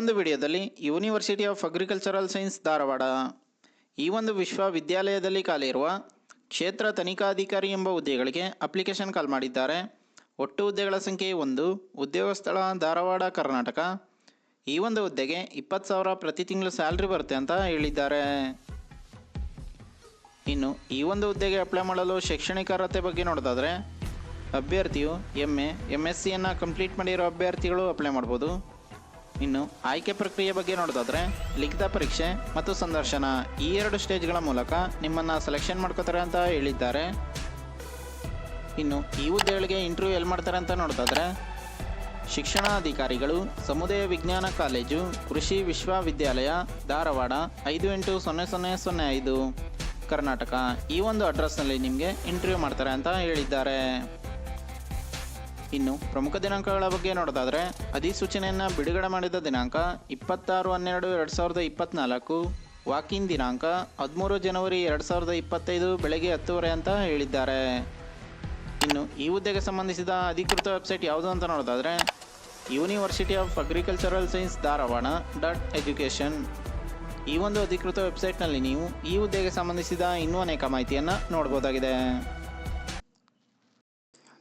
ಒಂದು ವಿಡಿಯೋದಲ್ಲಿ university of agricultural science Dharwad. ಈ ಒಂದು ವಿಶ್ವವಿದ್ಯಾಲಯದಲ್ಲಿ ಕಾಲಿರುವ ಕ್ಷೇತ್ರ ತನಿಖಾಧಿಕಾರಿ ಎಂಬ ಹುದ್ದೆಗಳಿಗೆ ಅಪ್ಲಿಕೇಶನ್ ಕಾಲ್ ಮಾಡಿದ್ದಾರೆ. ಒಟ್ಟು ಹುದ್ದೆಗಳ ಸಂಖ್ಯೆ ಒಂದು, ಉದ್ಯೋಗ ಸ್ಥಳ ಧಾರವಾಡ, ಕರ್ನಾಟಕ. ಈ ಒಂದು ಹುದ್ದೆಗೆ ಇಪ್ಪತ್ತು ಸಾವಿರ ಪ್ರತಿ ತಿಂಗಳು ಸ್ಯಾಲ್ರಿ ಬರುತ್ತೆ ಅಂತ ಹೇಳಿದ್ದಾರೆ. ಇನ್ನು ಈ ಒಂದು ಹುದ್ದೆಗೆ ಅಪ್ಲೈ ಮಾಡಲು ಶೈಕ್ಷಣಿಕ ಅರ್ಹತೆ ಬಗ್ಗೆ ನೋಡೋದಾದರೆ, ಅಭ್ಯರ್ಥಿಯು ಎಂ ಎ ಎಂ ಎಸ್ ಸಿಯನ್ನು ಕಂಪ್ಲೀಟ್ ಮಾಡಿರೋ ಅಭ್ಯರ್ಥಿಗಳು ಅಪ್ಲೈ ಮಾಡ್ಬೋದು. ಇನ್ನು ಆಯ್ಕೆ ಪ್ರಕ್ರಿಯೆ ಬಗ್ಗೆ ನೋಡೋದಾದ್ರೆ ಲಿಖಿತ ಪರೀಕ್ಷೆ ಮತ್ತು ಸಂದರ್ಶನ ಈ ಎರಡು ಸ್ಟೇಜ್ಗಳ ಮೂಲಕ ನಿಮ್ಮನ್ನು ಸೆಲೆಕ್ಷನ್ ಮಾಡ್ಕೋತಾರೆ ಅಂತ ಹೇಳಿದ್ದಾರೆ. ಇನ್ನು ಈ ಹುದ್ದೆಗಳಿಗೆ ಇಂಟರ್ವ್ಯೂ ಎಲ್ಲಿ ಮಾಡ್ತಾರೆ ಅಂತ ನೋಡೋದಾದ್ರೆ ಶಿಕ್ಷಣಾಧಿಕಾರಿಗಳು, ಸಮುದಾಯ ವಿಜ್ಞಾನ ಕಾಲೇಜು, ಕೃಷಿ ವಿಶ್ವವಿದ್ಯಾಲಯ, ಧಾರವಾಡ ಐದು ಎಂಟು ಸೊನ್ನೆ ಸೊನ್ನೆ ಸೊನ್ನೆ ಐದು ಕರ್ನಾಟಕ ಈ ಒಂದು ಅಡ್ರೆಸ್ನಲ್ಲಿ ನಿಮಗೆ ಇಂಟರ್ವ್ಯೂ ಮಾಡ್ತಾರೆ ಅಂತ ಹೇಳಿದ್ದಾರೆ. ಇನ್ನು ಪ್ರಮುಖ ದಿನಾಂಕಗಳ ಬಗ್ಗೆ ನೋಡೋದಾದರೆ, ಅಧಿಸೂಚನೆಯನ್ನು ಬಿಡುಗಡೆ ಮಾಡಿದ ದಿನಾಂಕ ಇಪ್ಪತ್ತಾರು ಹನ್ನೆರಡು ಎರಡು ಸಾವಿರದ ಇಪ್ಪತ್ತ್ನಾಲ್ಕು ವಾಕಿಂಗ್ ದಿನಾಂಕ ಹದಿಮೂರು ಜನವರಿ ಎರಡು ಸಾವಿರದ ಇಪ್ಪತ್ತೈದು ಬೆಳಗ್ಗೆ ಹತ್ತುವರೆ ಅಂತ ಹೇಳಿದ್ದಾರೆ. ಇನ್ನು ಈ ಹುದ್ದೆಗೆ ಸಂಬಂಧಿಸಿದ ಅಧಿಕೃತ ವೆಬ್ಸೈಟ್ ಯಾವುದು ಅಂತ ನೋಡೋದಾದರೆ university of agricultural science Dharwad dot education. ಈ ಒಂದು ಅಧಿಕೃತ ವೆಬ್ಸೈಟ್ನಲ್ಲಿ ನೀವು ಈ ಹುದ್ದೆಗೆ ಸಂಬಂಧಿಸಿದ ಇನ್ನೂ ಅನೇಕ ಮಾಹಿತಿಯನ್ನು ನೋಡ್ಬೋದಾಗಿದೆ.